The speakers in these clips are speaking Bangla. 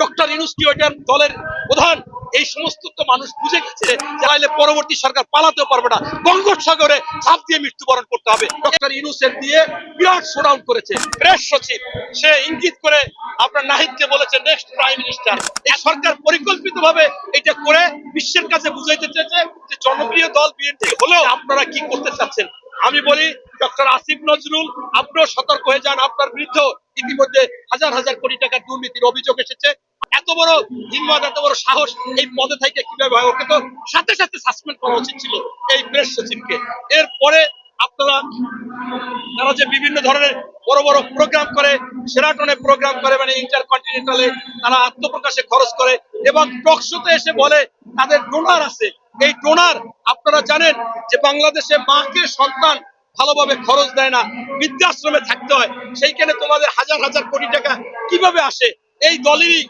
ডক্টর ইউনুস ওইটার দলের প্রধান, এই সমস্ত তো মানুষ বুঝে গেছে চাইলে পরবর্তী সরকার পালাতেও পারবে না। বঙ্গোপসাগরে ঝাঁপ দিয়ে মৃত্যুবরণ করতে হবে। ডক্টর ইউনুসের দিয়ে বিরাট শোডাউন করেছে। প্রেস সচিব, সে ইঙ্গিত করে আপনার নাহিদকে বলেছে নেক্সট প্রাইম মিনিস্টার এই সরকার পরিকল্পিতভাবে এটা করে বিশ্বের কাছে বুঝাইতে চেয়েছে যে জনপ্রিয় দল বিএনপি হলেও আপনারা কি করতে চাচ্ছেন? আমি বলি, ডক্টর আসিফ নজরুল, আপনিও সতর্ক হয়ে যান। আপনার বিরুদ্ধে ইতিমধ্যে হাজার হাজার কোটি টাকার দুর্নীতির অভিযোগ এসেছে। এত বড় হিম্মত, এত বড় সাহস এই পদে থেকে কীভাবে হয়? ওকে তো সাথে সাথে সাসপেন্ড করা উচিত ছিল এই প্রেস সচিবকে। এরপরে আপনারা, তারা যে বিভিন্ন ধরনের বড় বড় প্রোগ্রাম করে সেরাটনে প্রোগ্রাম করে মানে ইন্টার কন্টিনেন্টালে তারা আত্মপ্রকাশে খরচ করে এবং টকশোতে এসে বলে তাদের ডোনার আছে। এই ডোনার আপনারা জানেন যে বাংলাদেশে মাকে সন্তান ভালোভাবে খরচ দেয় না, বৃদ্ধাশ্রমে থাকতে হয়। সেইখানে তোমাদের হাজার হাজার কোটি টাকা কীভাবে আসে? এই দলেরই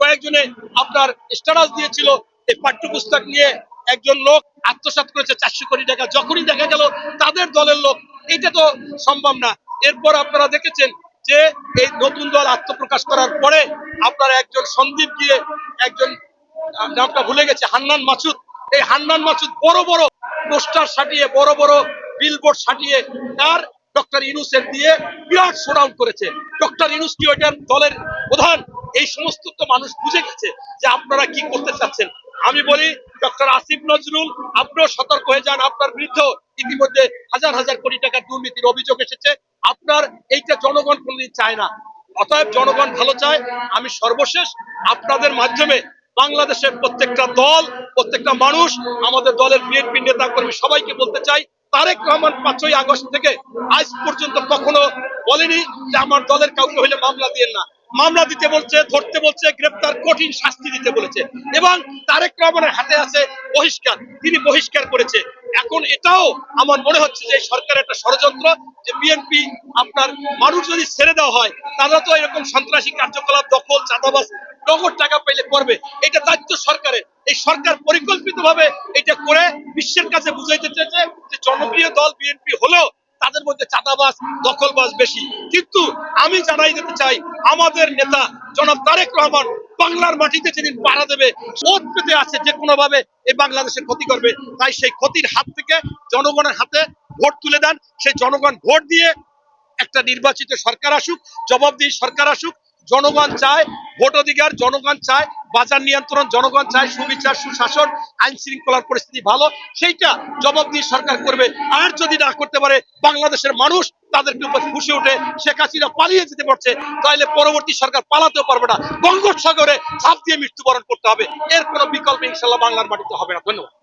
কয়েকজনে আপনার স্ট্যাটাস দিয়েছিল, এই পাঠ্যপুস্তক নিয়ে একজন লোক আত্মসাৎ করেছে চারশো কোটি টাকা। যখনই দেখা গেল তাদের দলের লোক, এটা তো সম্ভব না। এরপর আপনারা দেখেছেন যে এই নতুন দল আত্মপ্রকাশ করার পরে আপনারা একজন সন্দীপ গিয়ে একজন নামটা ভুলে গেছে, হান্নান মাসুদ। এই হান্নান মাসুদ বড় বড় পোস্টার সাটিয়ে বড় বড় বিলবোর্ড সাটিয়ে তার ডক্টর ইনুসের দিয়ে বিরাট শোডাউন করেছে। ডক্টর ইনুস কি ওইটার দলের প্রধান? এই সমস্ত তো মানুষ বুঝে গেছে যে আপনারা কি করতে চাচ্ছেন। আমি বলি, ডক্টর আসিফ নজরুল, আপনিও সতর্ক হয়ে যান, আপনার বিরুদ্ধে ইতিমধ্যে হাজার হাজার কোটি টাকার দুর্নীতির অভিযোগ এসেছে। আপনার এইটা জনগণ কোনদিন চায় না। অতএব জনগণ ভালো চায়। আমি সর্বশেষ আপনাদের মাধ্যমে বাংলাদেশের প্রত্যেকটা দল, প্রত্যেকটা মানুষ, আমাদের দলের বিএনপি নেতা কর্মী সবাইকে বলতে চাই, তারেক রহমান পাঁচই আগস্ট থেকে আজ পর্যন্ত কখনো বলেনি যে আমার দলের কাউকে হইলে মামলা দিয়ে না। মামলা দিতে বলছে, ধরতে বলছে, গ্রেপ্তার, কঠিন শাস্তি দিতে বলেছে। এবং তারেক রহমানের হাতে আছে বহিষ্কার। তিনি বহিষ্কার করেছে। এখন এটাও আমার মনে হচ্ছে যে এই সরকারের একটা ষড়যন্ত্র, যে বিএনপি আপনার মানুষ যদি ছেড়ে দেওয়া হয় তারা তো এরকম সন্ত্রাসী কার্যকলাপ, দখল চাঁদাবাস নগদ টাকা পেলে করবে। এটা দায়িত্ব সরকারের। এই সরকার পরিকল্পিতভাবে এটা করে বিশ্বের কাছে বুঝাইতে চেয়েছে যে জনপ্রিয় দল বিএনপি হলেও তাদের মধ্যে চাঁদাবাস দখলবাস বেশি। কিন্তু আমি জানাই দিতে চাই, আমাদের নেতা জনাব তারেক রহমান বাংলার মাটিতে যেদিন পাড়া দেবে, ওত পেতে আছে যে কোনো ভাবে এই বাংলাদেশের ক্ষতি করবে। তাই সেই ক্ষতির হাত থেকে জনগণের হাতে ভোট তুলে দেন। সেই জনগণ ভোট দিয়ে একটা নির্বাচিত সরকার আসুক, জবাবদিহি সরকার আসুক জনগণ চায়, ভোট অধিকার জনগণ চায়, বাজার নিয়ন্ত্রণ জনগণ চায়, সুবিচার, সুশাসন, আইন শৃঙ্খলার পরিস্থিতি ভালো, সেইটা জবাবদিহি সরকার করবে। আর যদি না করতে পারে, বাংলাদেশের মানুষ তাদেরকে উপর খুশি উঠে শেখ হাসিনা পালিয়ে যেতে পারছে, তাহলে পরবর্তী সরকার পালাতেও পারবে না। বঙ্গোপসাগরে ঝাঁপ দিয়ে মৃত্যুবরণ করতে হবে। এর কোনো বিকল্প ইনশাল্লাহ বাংলার মাটিতে হবে না। ধন্যবাদ।